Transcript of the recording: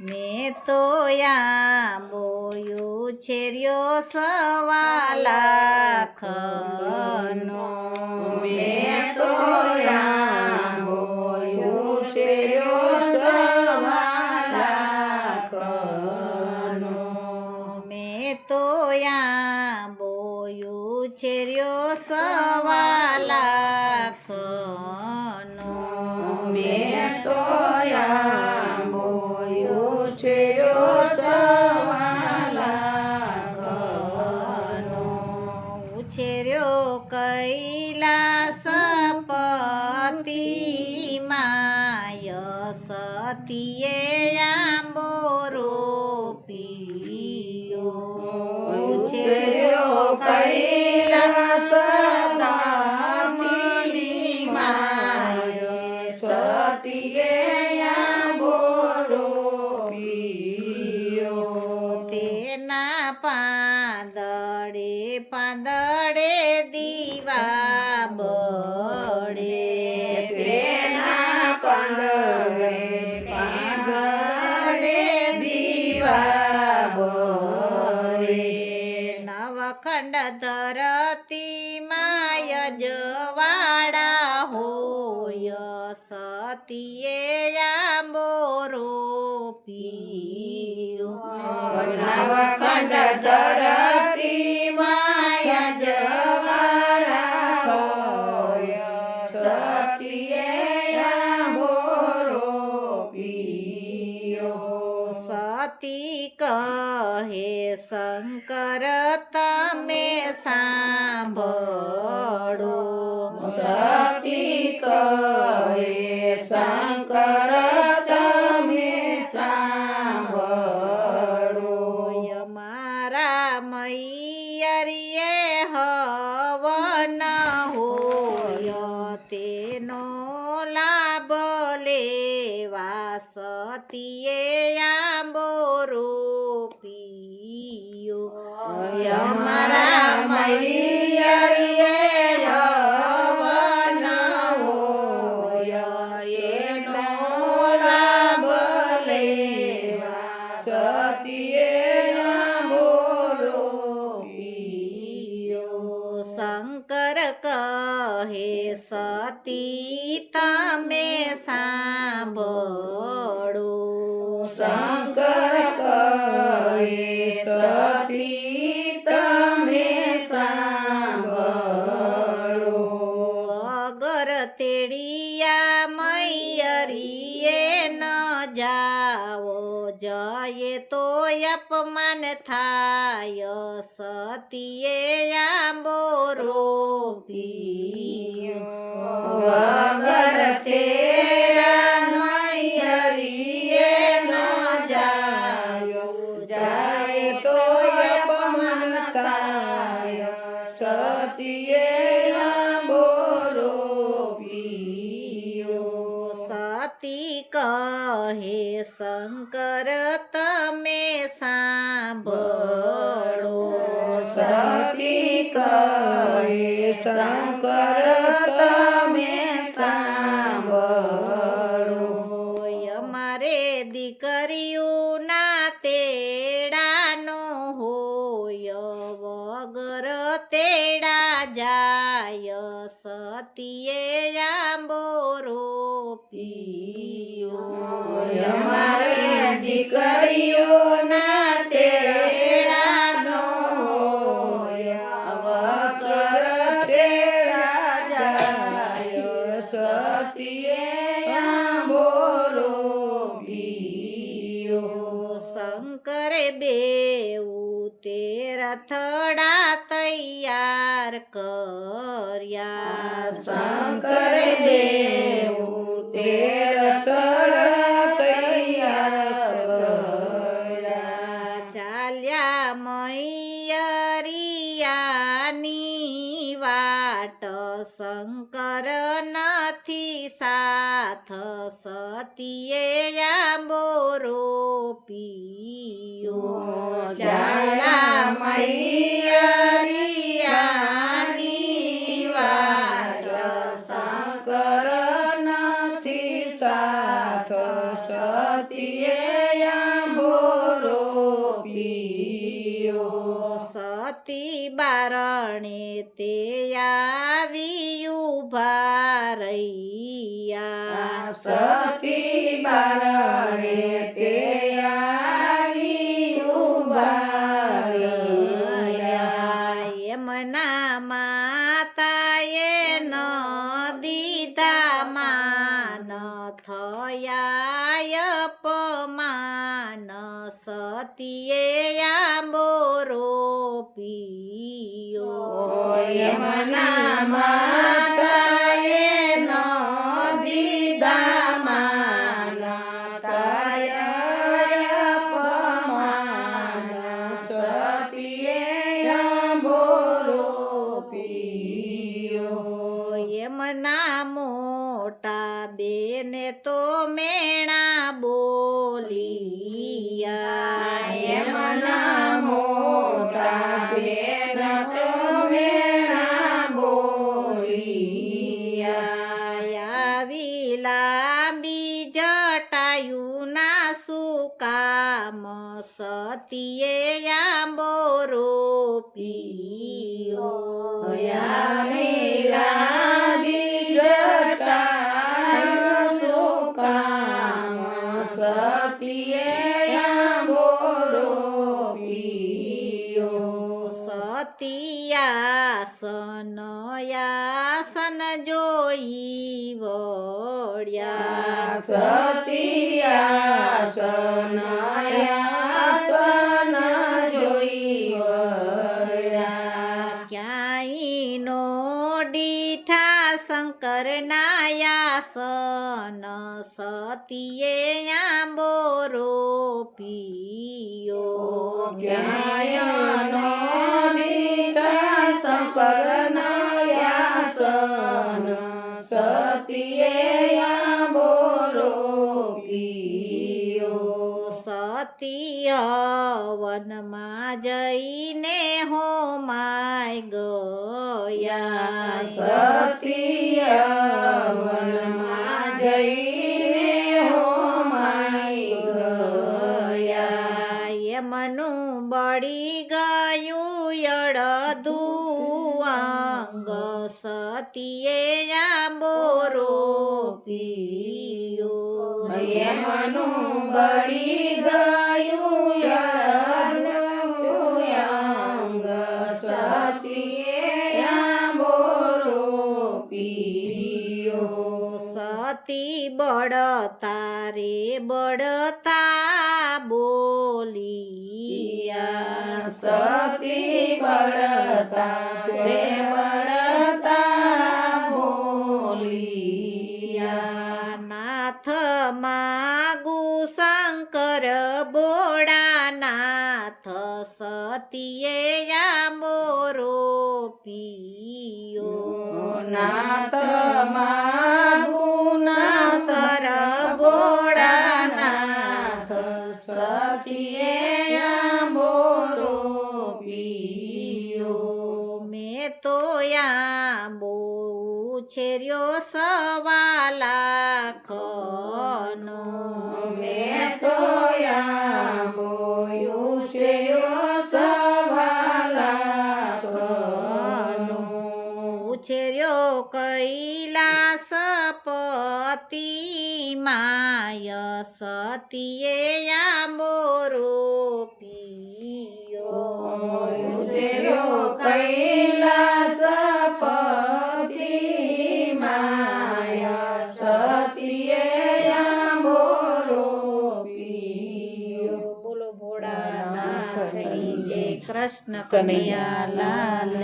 મેં તો બોયું છે રહ્યો સવા લાખનો મેં તો બોયું Señor, caí la. નવખંડ ધરતી માયા હોય સતીએ આંબો રોપ્યો. સતી કહે શંકર તમે સાંભળો સતી કહે શંકર સતીએ આંબો રોપિયો અમારા મૈયરીએ હવન હોય. શંકર કહે સતી તમે સાંભળો શંકર કહે સતી તમે સાંભળો. અગર તેડિયા મૈયરીએ ન જાઓ. જયે તો અપમાન થાય. સતીએ આંબો રોપી વગર તેડા કહે શંકર તમે સાંભળો. સતી કહે શંકર તમે સાંભળો. અમારે દીકરીઓના તેડાનો હોય વગર તેડા જાય સતીએ અમારે દીકરીઓના તેડાનો વગર તેડા જાય, સતીએ આંબો શંકરે બેઉ તેરા થડા તૈયાર કર્યા. શંકર બેવું તેર તળ નથી સાથ સતીએ આંબો રોપિયો. ચાલા મૈયરિયાની વાટ શંકર સાથ સતીએ આંબો પીયો સતી બારણે તે આવી ઊભા રહ્યા સતી બારણે તે આવી ઊભા રહ્યા. એમના માતાએ ન દીધા માન થયા અપમાન. સતીએ આંબોરો પીયો. એમના માતાએ એમના મોટા બેને તો મેણા બોલિયા એમના મોટા બેન તો મેણા બોલિયા. આવી લાંબી જટાયું ના સુકામ સતીએ આંબો રોપી યામી લાગી સતિયાસનયાસન જોઈ વળ્યા સતિયાસનયાસન જોઈ વળ્યા. ક્યાંય નો ડીઠા શંકર નાયાસન સતીએ આંબોરો પીયો જ્ઞાયનો વનમાં જઈને હો માય ગયા સતીય વનમાં જઈને હોમાઈ ગયા. એમનું બળી ગયું યડ અંગ સતીએ આંબોરો પીયો એમનું બળી ગયું સતી બળતા રે બળતા બોલિયા સતી બળતા રે બળતા બોલિયા. નાથ માગુ શંકર બોડાનાથ સતીએ આંબોરો પીયો નાથ માગુનાથ ભોળાનાથ સતીએ આંબોરો માય સતીએ આંબોરો પીયો ઉછેર્યો કૈલાસપતિ માય સતીએ આંબો પીયો. બોલો ભોળાનાથ કી જય કૃષ્ણ કનૈયા લાલ